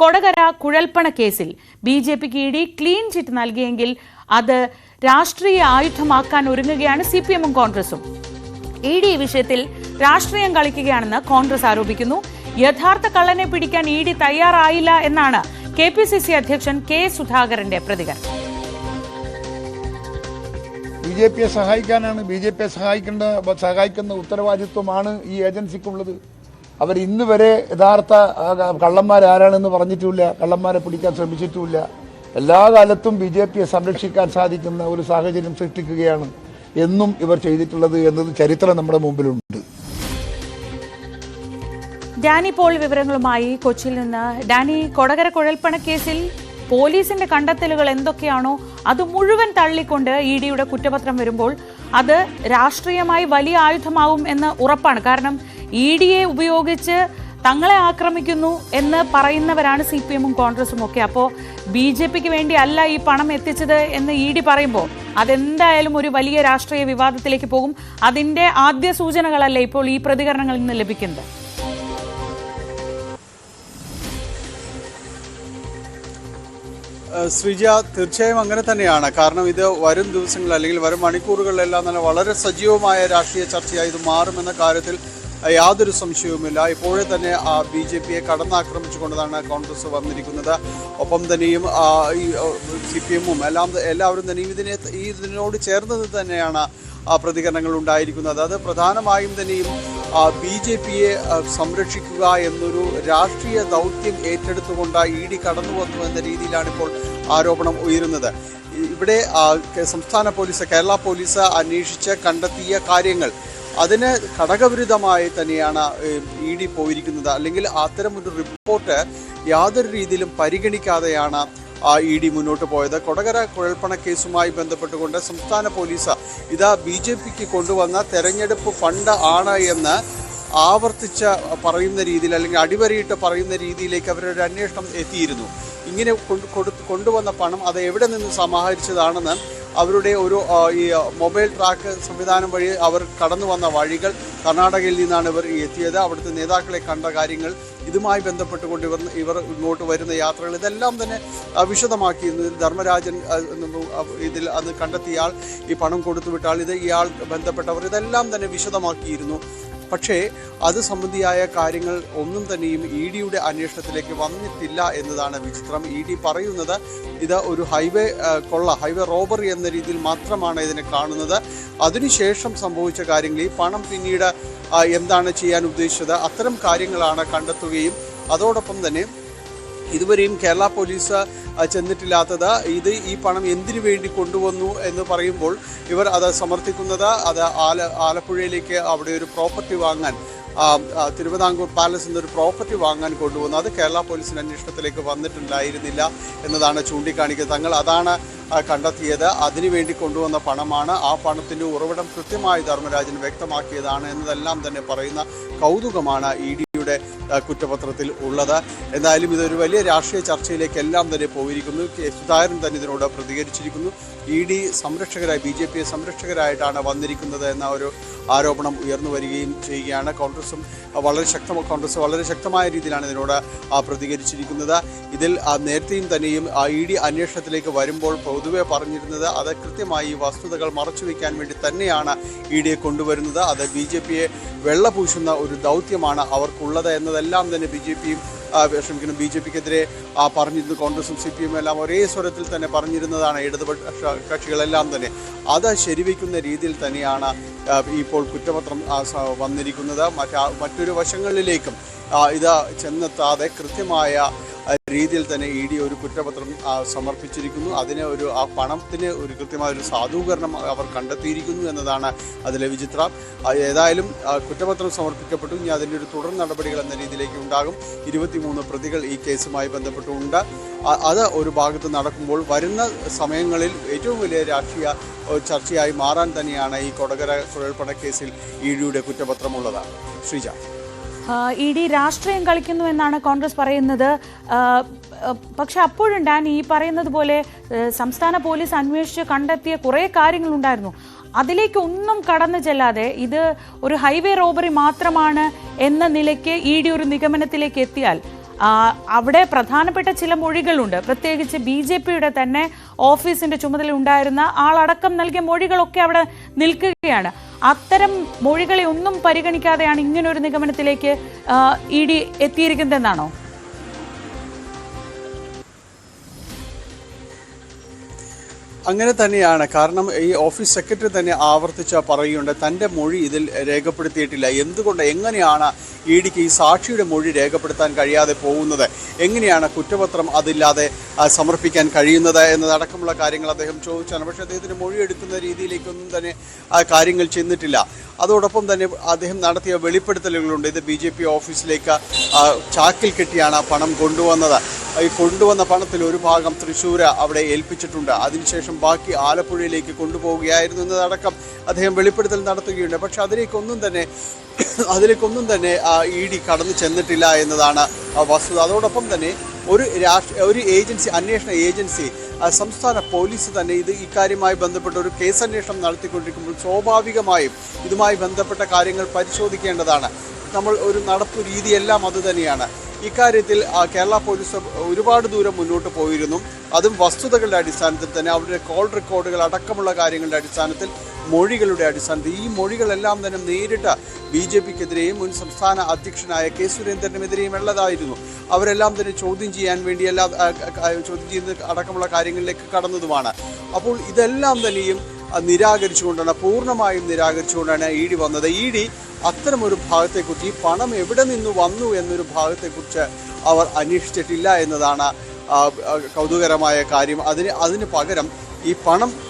കൊടകര കുഴൽപ്പണ കേസിൽ B J പിക്ക് ഇ ഡി ക്ലീൻ ചിറ്റ് നൽകിയെങ്കിൽ അത് രാഷ്ട്രീയ ആയുധമാക്കാൻ ഒരുങ്ങുകയാണ് സി പി എമ്മും കോൺഗ്രസും. ഇ ഡി വിഷയത്തിൽ രാഷ്ട്രീയം കളിക്കുകയാണെന്ന് കോൺഗ്രസ് ആരോപിക്കുന്നു. യഥാർത്ഥ കള്ളനെ പിടിക്കാൻ ഇ ഡി തയ്യാറായില്ല എന്നാണ് കെ പി സി സി അധ്യക്ഷൻ കെ സുധാകരന്റെ പ്രതികരണം. ബി ജെ പിയെ സഹായിക്കാനാണ് ബി ജെ പിയെ സഹായിക്കേണ്ട സഹായിക്കുന്ന ഉത്തരവാദിത്വമാണ് ഈ ഏജൻസിക്കുള്ളത്. അവർ ഇന്ന് വരെ യഥാർത്ഥ കള്ളന്മാരാരാണെന്ന് പറഞ്ഞിട്ടുമില്ല കള്ളന്മാരെ പിടിക്കാൻ ശ്രമിച്ചിട്ടുമില്ല. എല്ലാ കാലത്തും ബി ജെ പിയെ സംരക്ഷിക്കാൻ സാധിക്കുന്ന ഒരു സാഹചര്യം സൃഷ്ടിക്കുകയാണ് എന്നും ഇവർ ചെയ്തിട്ടുള്ളത് എന്നത് ചരിത്രം നമ്മുടെ മുമ്പിലുണ്ട്. ഡാനി പോൾ വിവരങ്ങളുമായി കൊച്ചിയിൽ നിന്ന്. ഡാനി കൊടകര കുഴൽപ്പണ കേസിൽ പോലീസിന്റെ കണ്ടെത്തലുകൾ എന്തൊക്കെയാണോ അത് മുഴുവൻ തള്ളിക്കൊണ്ട് ഇ ഡിയുടെ കുറ്റപത്രം വരുമ്പോൾ അത് രാഷ്ട്രീയമായി വലിയ ആയുധമാവും എന്ന് ഉറപ്പാണ്. കാരണം ഇ ഡിയെ ഉപയോഗിച്ച് തങ്ങളെ ആക്രമിക്കുന്നു എന്ന് പറയുന്നവരാണ് സി പി എമ്മും കോൺഗ്രസും ഒക്കെ. അപ്പോൾ ബി ജെ പിക്ക് വേണ്ടി അല്ല ഈ പണം എത്തിച്ചത് എന്ന് ഇ ഡി പറയുമ്പോൾ അതെന്തായാലും ഒരു വലിയ രാഷ്ട്രീയ വിവാദത്തിലേക്ക് പോകും. അതിന്റെ ആദ്യ സൂചനകളല്ലേ ഇപ്പോൾ ഈ പ്രതികരണങ്ങളിൽ നിന്ന് ലഭിക്കുന്നത്? ശ്രീജ തീർച്ചയായും അങ്ങനെ തന്നെയാണ്. കാരണം ഇത് വരും ദിവസങ്ങളിൽ അല്ലെങ്കിൽ വരും മണിക്കൂറുകളിലെല്ലാം തന്നെ വളരെ സജീവമായ രാഷ്ട്രീയ ചർച്ചയായി ഇത് മാറുമെന്ന കാര്യത്തിൽ യാതൊരു സംശയവുമില്ല. ഇപ്പോഴേ തന്നെ ബി ജെ പിയെ കടന്നാക്രമിച്ചുകൊണ്ടാണ് കോൺഗ്രസ് വന്നിരിക്കുന്നത്. ഒപ്പം തന്നെയും സി പി എമ്മും എല്ലാം എല്ലാവരും തന്നെയും ഇതിനെ ഈ ഇതിനോട് ചേർന്നത് തന്നെയാണ് ആ പ്രതികരണങ്ങൾ ഉണ്ടായിരിക്കുന്നത്. അത് പ്രധാനമായും തന്നെയും ബി ജെ പിയെ സംരക്ഷിക്കുക എന്നൊരു രാഷ്ട്രീയ ദൗത്യം ഏറ്റെടുത്തുകൊണ്ട് ഇ ഡി കടന്നു വന്നു എന്ന രീതിയിലാണ് ഇപ്പോൾ ആരോപണം ഉയരുന്നത്. ഇവിടെ സംസ്ഥാന പോലീസ് കേരള പോലീസ് അന്വേഷിച്ച് കണ്ടെത്തിയ കാര്യങ്ങൾ അതിന് ഘടകവിരുദ്ധമായി തന്നെയാണ് ഇ ഡി പോയിരിക്കുന്നത്. അല്ലെങ്കിൽ അത്തരം ഒരു റിപ്പോർട്ട് യാതൊരു രീതിയിലും പരിഗണിക്കാതെയാണ് ഇ ഡി മുന്നോട്ട് പോയത്. കൊടകര കുഴൽപ്പണ കേസുമായി ബന്ധപ്പെട്ടുകൊണ്ട് സംസ്ഥാന പോലീസ് ഇതാ ബി ജെ പിക്ക് കൊണ്ടുവന്ന തെരഞ്ഞെടുപ്പ് ഫണ്ട് ആണ് എന്ന് ആവർത്തിച്ച് പറയുന്ന രീതിയിൽ അല്ലെങ്കിൽ അടിവരയിട്ട് പറയുന്ന രീതിയിലേക്ക് അവരുടെ അന്വേഷണം എത്തിയിരുന്നു. ഇങ്ങനെ കൊണ്ടുവന്ന പണം അത് എവിടെ നിന്ന് സമാഹരിച്ചതാണെന്ന് അവരുടെ ഒരു ഈ മൊബൈൽ ട്രാക്ക് സംവിധാനം വഴി അവർ കടന്നു വന്ന വഴികൾ കർണാടകയിൽ നിന്നാണ് ഇവർ എത്തിയത്. അവിടുത്തെ നേതാക്കളെ കണ്ട കാര്യങ്ങൾ ഇതുമായി ബന്ധപ്പെട്ടുകൊണ്ട് ഇവർ ഇവർ ഇങ്ങോട്ട് വരുന്ന യാത്രകൾ ഇതെല്ലാം തന്നെ വിശദമാക്കി. ധർമ്മരാജൻ ഇതിൽ അത് കണ്ടെത്തിയ ഈ പണം കൊടുത്തുവിട്ടാൽ ഇത് ഇയാൾ ബന്ധപ്പെട്ടവർ ഇതെല്ലാം തന്നെ വിശദമാക്കിയിരുന്നു. പക്ഷേ അത് സംബന്ധിയായ കാര്യങ്ങൾ ഒന്നും തന്നെയും ഇ ഡിയുടെ അന്വേഷണത്തിലേക്ക് വന്നിട്ടില്ല എന്നതാണ് വിചിത്രം. ഇ ഡി പറയുന്നത് ഇത് ഒരു ഹൈവേ കൊള്ള ഹൈവേ റോബറി എന്ന രീതിയിൽ മാത്രമാണ് ഇതിനെ കാണുന്നത്. അതിനുശേഷം സംഭവിച്ച കാര്യങ്ങൾ ഈ പണം പിന്നീട് എന്താണ് ചെയ്യാൻ ഉദ്ദേശിച്ചത് അത്തരം കാര്യങ്ങളാണ് കണ്ടെത്തുകയും അതോടൊപ്പം തന്നെ ഇതുവരെയും കേരള പോലീസ് ചെന്നിട്ടില്ലാത്തത്. ഇത് ഈ പണം എന്തിനു വേണ്ടി കൊണ്ടുവന്നു എന്ന് പറയുമ്പോൾ ഇവർ അത് സമർത്ഥിക്കുന്നത് അത് ആല ആലപ്പുഴയിലേക്ക് അവിടെ ഒരു പ്രോപ്പർട്ടി വാങ്ങാൻ തിരുവിതാംകൂർ പാലസ് എന്നൊരു പ്രോപ്പർട്ടി വാങ്ങാൻ കൊണ്ടുവന്നു. അത് കേരള പോലീസിന്റെ അന്വേഷണത്തിലേക്ക് വന്നിട്ടുണ്ടായിരുന്നില്ല എന്നതാണ് ചൂണ്ടിക്കാണിക്കുന്നത്. തങ്ങൾ അതാണ് കണ്ടെത്തിയത്. അതിനുവേണ്ടി കൊണ്ടുവന്ന പണമാണ്. ആ പണത്തിന്റെ ഉറവിടം കൃത്യമായി ധർമ്മരാജൻ വ്യക്തമാക്കിയതാണ് എന്നതെല്ലാം തന്നെ പറയുന്ന കൗതുകമാണ് ഇ ഡിയുടെ കുറ്റപത്രത്തിൽ ഉള്ളത്. എന്തായാലും ഇതൊരു വലിയ രാഷ്ട്രീയ ചർച്ചയിലേക്ക് എല്ലാം തന്നെ പോയിരിക്കുന്നു. കെ. സുധാകരൻ തന്നെ ഇതിനോട് പ്രതികരിച്ചിരിക്കുന്നു. ഇ ഡി സംരക്ഷകരായി ബി ജെ പി സംരക്ഷകരായിട്ടാണ് വന്നിരിക്കുന്നത് എന്ന ഒരു ആരോപണം ഉയർന്നു വരികയും ചെയ്യുകയാണ്. കോൺഗ്രസും വളരെ ശക്തമായ കോൺഗ്രസ് വളരെ ശക്തമായ രീതിയിലാണ് ഇതിനോട് പ്രതികരിച്ചിരിക്കുന്നത്. ഇതിൽ നേരത്തെയും തന്നെയും ഇ ഡി അന്വേഷണത്തിലേക്ക് വരുമ്പോൾ പൊതുവെ പറഞ്ഞിരുന്നത് അത് കൃത്യമായി വസ്തുതകൾ വസ്തുതകൾ മറച്ചുവെക്കാൻ വേണ്ടി തന്നെയാണ് ഇ ഡിയെ കൊണ്ടുവരുന്നത്. അത് ബി ജെ പിയെ വെള്ളപൂശുന്ന ഒരു ദൗത്യമാണ് അവർക്കുള്ളത്. എന്നതെല്ലാം തന്നെ ബി ജെ പിയും ക്ഷമിക്കുന്നു ബി ജെ പിക്കെതിരെ പറഞ്ഞിരുന്നു കോൺഗ്രസും സി പി എം എല്ലാം ഒരേ സ്വരത്തിൽ തന്നെ പറഞ്ഞിരുന്നതാണ് ഇടതുപക്ഷ കക്ഷികളെല്ലാം തന്നെ. അത് ശരിവയ്ക്കുന്ന രീതിയിൽ തന്നെയാണ് ഇപ്പോൾ കുറ്റപത്രം വന്നിരിക്കുന്നത്. മറ്റാ മറ്റൊരു വശങ്ങളിലേക്കും ഇത് ചെന്നെത്താതെ കൃത്യമായ രീതിയിൽ തന്നെ ഇ ഡി ഒരു കുറ്റപത്രം സമർപ്പിച്ചിരിക്കുന്നു. അതിനെ ഒരു ആ പണത്തിന് ഒരു കൃത്യമായ ഒരു സാധൂകരണം അവർ കണ്ടെത്തിയിരിക്കുന്നു എന്നതാണ് അതിലെ വിചിത്രം. ഏതായാലും കുറ്റപത്രം സമർപ്പിക്കപ്പെട്ടു. ഇനി അതിന്റെ ഒരു തുടർ നടപടികൾ എന്ന രീതിയിലേക്ക് ഉണ്ടാകും. ഇരുപത്തിമൂന്ന് പ്രതികൾ ഈ കേസുമായി ബന്ധപ്പെട്ടുണ്ട്. അത് ഒരു ഭാഗത്ത് നടക്കുമ്പോൾ വരുന്ന സമയങ്ങളിൽ ഏറ്റവും വലിയ രാഷ്ട്രീയ ചർച്ചയായി മാറാൻ തന്നെയാണ് ഈ കൊടകര കേസിൽ ഇ ഡിയുടെ കുറ്റപത്രമുള്ളത്. ശ്രീജ. ഇ ഡി രാഷ്ട്രീയം കളിക്കുന്നു എന്നാണ് കോൺഗ്രസ് പറയുന്നത്. പക്ഷെ അപ്പോഴും ഡാൻ ഈ പറയുന്നത് പോലെ സംസ്ഥാന പോലീസ് അന്വേഷിച്ച് കണ്ടെത്തിയ കുറേ കാര്യങ്ങളുണ്ടായിരുന്നു. അതിലേക്ക് ഒന്നും കടന്നു ചെല്ലാതെ ഇത് ഒരു ഹൈവേ റോബറി മാത്രമാണ് എന്ന നിലയ്ക്ക് ഇ ഡി ഒരു നിഗമനത്തിലേക്ക് എത്തിയാൽ അവിടെ പ്രധാനപ്പെട്ട ചില മൊഴികളുണ്ട്. പ്രത്യേകിച്ച് ബി ജെ പിയുടെ തന്നെ ഓഫീസിന്റെ ചുമതല ഉണ്ടായിരുന്ന ആളടക്കം നൽകിയ മൊഴികളൊക്കെ അവിടെ നിൽക്കുകയാണ്. അത്തരം മൊഴികളെ ഒന്നും പരിഗണിക്കാതെയാണ് ഇങ്ങനൊരു നിഗമനത്തിലേക്ക് ഇ ഡി എത്തിയിരിക്കുന്നതെന്നാണോ? അങ്ങനെ തന്നെയാണ്. കാരണം ഈ ഓഫീസ് സെക്രട്ടറി തന്നെ ആവർത്തിച്ച് പറയുണ്ട് തന്റെ മൊഴി ഇതിൽ രേഖപ്പെടുത്തിയിട്ടില്ല. എന്തുകൊണ്ട് എങ്ങനെയാണ് ഇ ഡിക്ക് ഈ സാക്ഷിയുടെ മൊഴി രേഖപ്പെടുത്താൻ കഴിയാതെ പോകുന്നത്? എങ്ങനെയാണ് കുറ്റപത്രം അതില്ലാതെ സമർപ്പിക്കാൻ കഴിയുന്നത്? എന്നതടക്കമുള്ള കാര്യങ്ങൾ അദ്ദേഹം ചോദിച്ചാണ്. പക്ഷേ അദ്ദേഹത്തിന് മൊഴി എടുക്കുന്ന രീതിയിലേക്കൊന്നും തന്നെ ആ കാര്യങ്ങൾ ചെന്നിട്ടില്ല. അതോടൊപ്പം തന്നെ അദ്ദേഹം നടത്തിയ വെളിപ്പെടുത്തലുകളുണ്ട്. ഇത് ബി ജെ പി ഓഫീസിലേക്ക് ചാക്കിൽ കെട്ടിയാണ് പണം കൊണ്ടുവന്നത്. ഈ കൊണ്ടുവന്ന പണത്തിൽ ഒരു ഭാഗം തൃശ്ശൂർ അവിടെ ഏൽപ്പിച്ചിട്ടുണ്ട്. അതിനുശേഷം ബാക്കി ആലപ്പുഴയിലേക്ക് കൊണ്ടുപോവുകയായിരുന്നു എന്നതടക്കം അദ്ദേഹം വെളിപ്പെടുത്തൽ നടത്തുകയുണ്ട്. പക്ഷെ അതിലേക്കൊന്നും തന്നെ അതിലേക്കൊന്നും തന്നെ ഇ ഡി കടന്നു ചെന്നിട്ടില്ല എന്നതാണ് വസ്തുത. അതോടൊപ്പം തന്നെ ഒരു രാഷ്ട്ര ഒരു ഏജൻസി അന്വേഷണ ഏജൻസി സംസ്ഥാന പോലീസ് തന്നെ ഇത് ഇക്കാര്യവുമായി ബന്ധപ്പെട്ട ഒരു കേസ് അന്വേഷണം നടത്തിക്കൊണ്ടിരിക്കുമ്പോൾ സ്വാഭാവികമായും ഇതുമായി ബന്ധപ്പെട്ട കാര്യങ്ങൾ പരിശോധിക്കേണ്ടതാണ്. നമ്മൾ ഒരു നടപ്പു രീതിയെല്ലാം അതുതന്നെയാണ് ഇക്കാര്യത്തിൽ കേരള പോലീസ് ഒരുപാട് ദൂരം മുന്നോട്ട് പോയിരുന്നു. അതും വസ്തുതകളുടെ അടിസ്ഥാനത്തിൽ തന്നെ അവരുടെ കോൾ റെക്കോർഡുകൾ അടക്കമുള്ള കാര്യങ്ങളുടെ അടിസ്ഥാനത്തിൽ മൊഴികളുടെ അടിസ്ഥാനത്തിൽ. ഈ മൊഴികളെല്ലാം തന്നെ നേരിട്ട് ബി ജെ പിക്കെതിരെയും മുൻ സംസ്ഥാന അധ്യക്ഷനായ കെ സുരേന്ദ്രനുമെതിരെയും ഉള്ളതായിരുന്നു. അവരെല്ലാം തന്നെ ചോദ്യം ചെയ്യാൻ വേണ്ടി എല്ലാ ചോദ്യം ചെയ്യുന്ന അടക്കമുള്ള കാര്യങ്ങളിലേക്ക് കടന്നതുമാണ്. അപ്പോൾ ഇതെല്ലാം തന്നെയും നിരാകരിച്ചുകൊണ്ടാണ് പൂർണമായും നിരാകരിച്ചുകൊണ്ടാണ് ഇ ഡി വന്നത്. ഇ ഡി അത്തരമൊരു ഭാഗത്തെക്കുറിച്ച് ഈ പണം എവിടെ നിന്ന് വന്നു എന്നൊരു ഭാഗത്തെക്കുറിച്ച് അവർ അന്വേഷിച്ചിട്ടില്ല എന്നതാണ് കൗതുകരമായ കാര്യം. അതിന് അതിന് പകരം ഈ പണം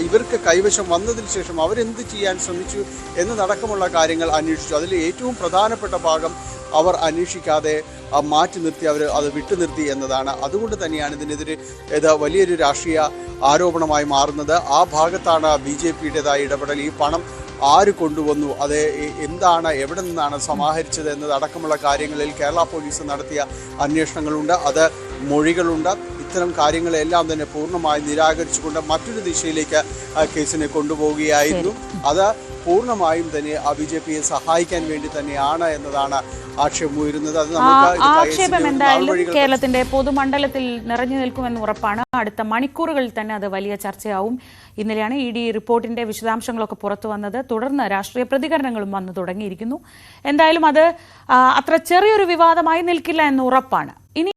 ഇവർക്ക് കൈവശം വന്നതിന് ശേഷം അവരെന്ത് ചെയ്യാൻ ശ്രമിച്ചു എന്നതടക്കമുള്ള കാര്യങ്ങൾ അന്വേഷിച്ചു. അതിൽ ഏറ്റവും പ്രധാനപ്പെട്ട ഭാഗം അവർ അന്വേഷിക്കാതെ മാറ്റി നിർത്തി അവർ അത് വിട്ടു നിർത്തി എന്നതാണ്. അതുകൊണ്ട് തന്നെയാണ് ഇതിനെതിരെ ഇത് വലിയൊരു രാഷ്ട്രീയ ആരോപണമായി മാറുന്നത്. ആ ഭാഗത്താണ് ബി ജെ പിയുടേതായ ഇടപെടൽ. ഈ പണം ആര് കൊണ്ടുവന്നു? അത് എന്താണ്? എവിടെ നിന്നാണ് സമാഹരിച്ചത് എന്നത് അടക്കമുള്ള കാര്യങ്ങളിൽ കേരള പോലീസ് നടത്തിയ അന്വേഷണങ്ങളുണ്ട്. അത് മൊഴികളുണ്ട്. ഇത്തരം കാര്യങ്ങളെല്ലാം തന്നെ പൂർണമായി നിരാകരിച്ചുകൊണ്ട് മറ്റൊരു ദിശയിലേക്ക് ആ കേസിനെ കൊണ്ടുപോവുകയായിരുന്നു. അത് പൂർണമായും തന്നെ ആ ബി ജെ പിയെ സഹായിക്കാൻ വേണ്ടി തന്നെയാണ് എന്നതാണ് ആക്ഷേപം ഉയരുന്നത്. അത് ആക്ഷേപം എന്തായാലും കേരളത്തിന്റെ പൊതുമണ്ഡലത്തിൽ നിറഞ്ഞു നിൽക്കുമെന്ന് ഉറപ്പാണ്. അടുത്ത മണിക്കൂറുകളിൽ തന്നെ അത് വലിയ ചർച്ചയാവും. ഇന്നലെയാണ് ഇ ഡി റിപ്പോർട്ടിന്റെ വിശദാംശങ്ങളൊക്കെ പുറത്തു വന്നത്. തുടർന്ന് രാഷ്ട്രീയ പ്രതികരണങ്ങളും വന്നു തുടങ്ങിയിരിക്കുന്നു. എന്തായാലും അത് അത്ര ചെറിയൊരു വിവാദമായി നിൽക്കില്ല എന്ന് ഉറപ്പാണ്. ഇനി